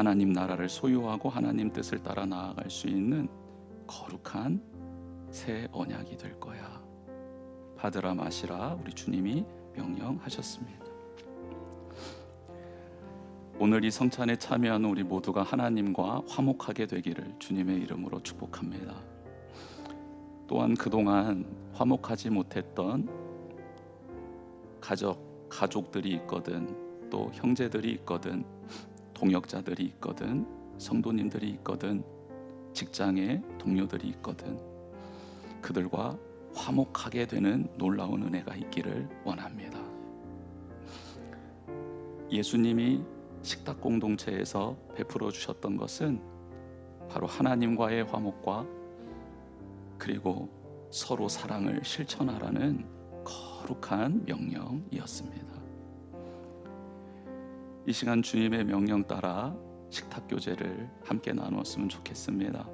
하나님 나라를 소유하고 하나님 뜻을 따라 나아갈 수 있는 거룩한 새 언약이 될 거야. 받으라 마시라 우리 주님이 명령하셨습니다. 오늘 이 성찬에 참여하는 우리 모두가 하나님과 화목하게 되기를 주님의 이름으로 축복합니다. 또한 그동안 화목하지 못했던 가족 가족들이 있거든 또 형제들이 있거든 동역자들이 있거든 성도님들이 있거든 직장의 동료들이 있거든 그들과 화목하게 되는 놀라운 은혜가 있기를 원합니다. 예수님이 식탁 공동체에서 베풀어 주셨던 것은 바로 하나님과의 화목과 그리고 서로 사랑을 실천하라는 거룩한 명령이었습니다. 이 시간 주님의 명령 따라 식탁 교제를 함께 나누었으면 좋겠습니다.